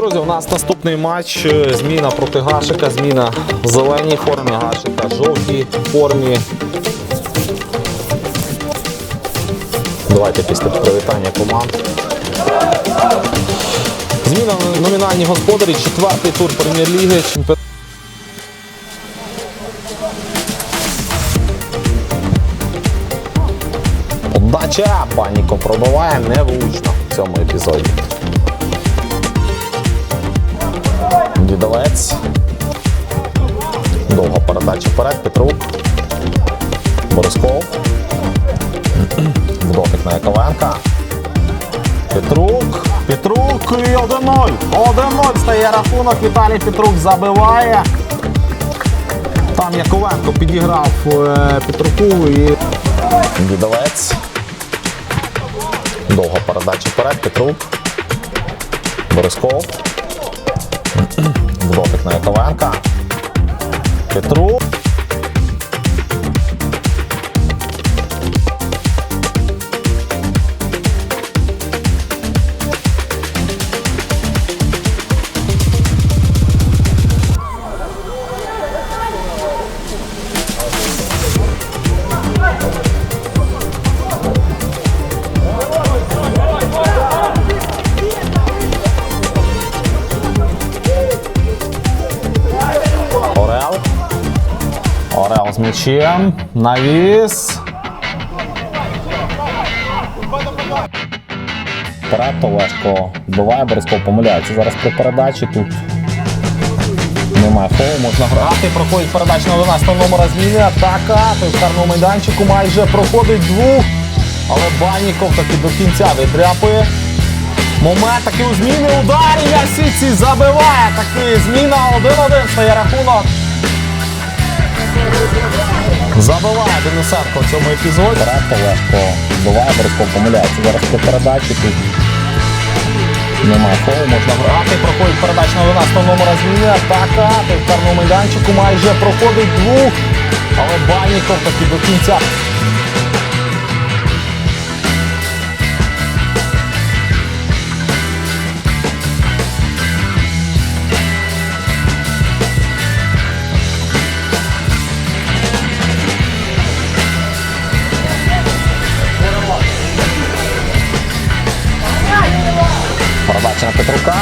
друзі, у нас наступний матч. Е, Зміна проти Гашика. Зміна в зеленій формі, Гашика жовтій формі. Давайте після привітання команд. Зміна номінальні господарі, четвертий тур прем'єр-ліги. Чемпіонат. Подача пробиває невлучно в цьому епізоді. Дідовець. Довга передача вперед. Петрук. Борисков. Вдотик на Яковенка. Петрук. Петрук і 1-0. 1-0 стає рахунок. Віталій Петрук забиває. Там Яковенко підіграв е, Петруку і. Дідовець. Довга передача вперед. Петрук. Борисков. Вдотик на Яковенка. Петрук. М'ячем. Навіс. Вперед Олешко вбиває, Борисков помиляється. Зараз при передачі тут немає фолу, можна грати. Проходить передача на 11 номера зміни. Атака. Той в карному майданчику майже проходить двох. Але Баніков таки до кінця відряпує. Момент такий у зміни ударі я сітці забиває. Таки зміна 1-1 стає рахунок. Забиває Денисенко в цьому епізоді. Вперед легко вбиває, Борисков помиляється. Зараз по передачі тут немає фолу, можна грати. Проходить передача на 11 номера зміни. Атака. В карному майданчику майже проходить двох. Але Банніков таки до кінця. Передача Петрука.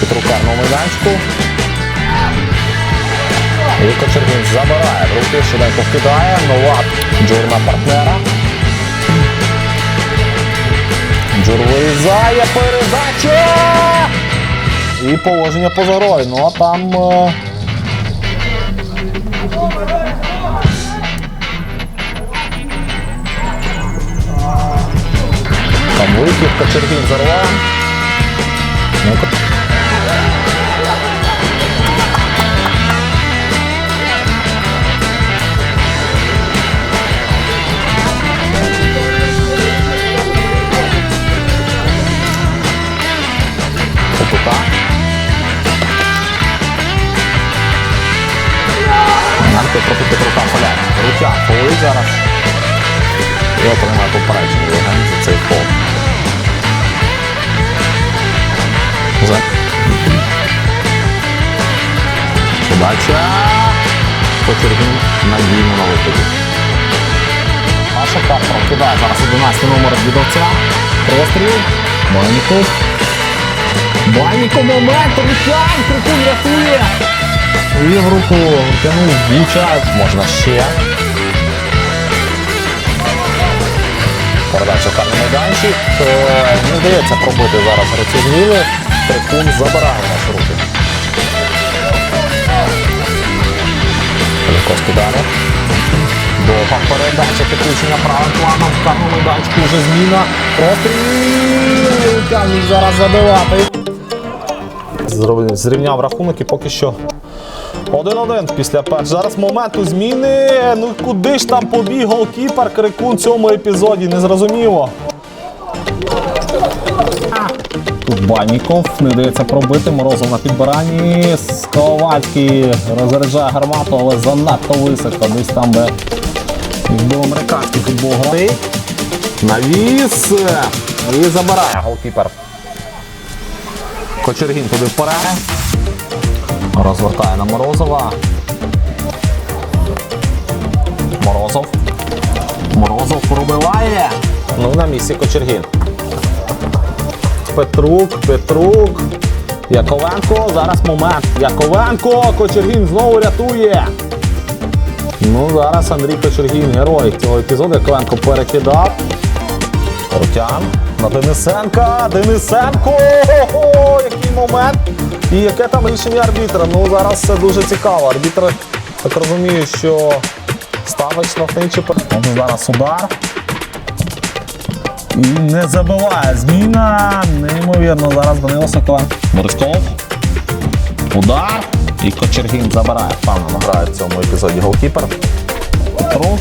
Петрука на майданчику. І Кочергін забирає в руки, швиденько вкидає. Новак Джур на партнера. Джур вирізає передача! І положення поза грою. Ну а там. е, Там вихід, Кочергін зарвав. Ну, Ко- Попута. Нарко проти Петрука поляне. Рутяк фолить зараз. І отримає попередження За. Подача. Почергін надійно на виході. Паша Карпов кидає зараз 11 номер від овця. Простріл. Баніков. Баніков момент. Ручан. Крикун рятує. І в руку тянув Віча. Можна ще. Передача в карний майданчик. Е, Не вдається пробити зараз гравцю зміни. Трикун забирає наші руки. Далі. Довга передача підключення правим планом. В карному вже зміна. Простріл! Тягнуть зараз забивати. Зрівняв рахунок і поки що 1-1 після першого. Зараз моменту зміни. Ну куди ж там побіг голкіпер Крикун в цьому епізоді? Незрозуміло. Тут Баніков не дається пробити. Морозов на підбиранні. Сковальський розряджає гармату, але занадто високо. Десь там би якби американський футбол грати. Навіс. І забирає голкіпер. Кочергін туди вперед. Розвертає на Морозова. Морозов. Морозов пробиває. Ну, на місці Кочергін. Петрук, Петрук. Яковенко. Зараз момент. Яковенко. Кочергін знову рятує. Ну, зараз Андрій Кочергін, герой цього епізоду. Яковенко перекидав. Рутян на Денисенка. Денисенко! Ого, який момент! І яке там рішення арбітра? Ну зараз все дуже цікаво. Арбітр, так розумію, що ставить штрафний чи пер- Ну, Зараз удар. І не забиває. Зміна. Неймовірно. Зараз Данило Соколенко. Борисков. Удар. І Кочергін забирає. Впевнено грає в цьому епізоді голкіпер. Петрук.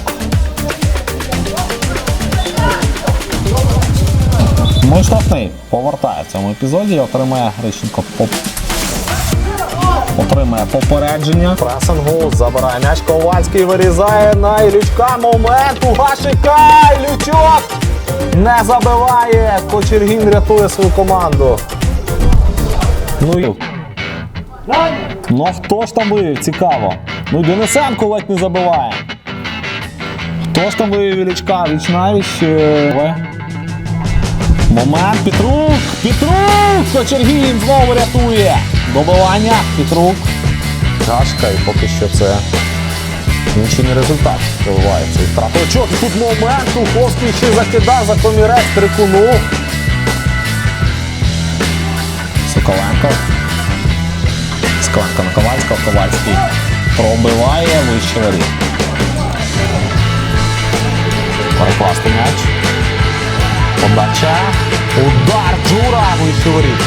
Ну штрафний повертає в цьому епізоді і отримає Грищенко поп. Отримає попередження. Пресингу забирає м'яч Ковальський, вирізає на Ілючка. Момент у Гашика. Ілючок не забиває. Кочергін рятує свою команду. Ну і Ну хто ж там вивів? Цікаво. Ну Денисенко ледь не забиває. Хто ж там вивів Ілічка? Віч навіч. е, Момент, Петрук! Петрук! Кочергін знову рятує! Добивання, Петрук. Кашка, і поки що це нічийний результат виливається. І втратив Тут момент, Туховський ще закидав за комірець трикуну. Соколенко. Соколенко на Ковальського. Ковальський пробиває вище воріт. Перекласти м'яч. Подача. Удар Джура вище воріт.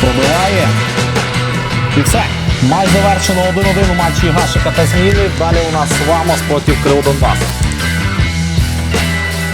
Пробиває. І все. Май завершено 1-1 у матчі Гашика та Зміни. Далі у нас Вамос проти Крил Донбасу.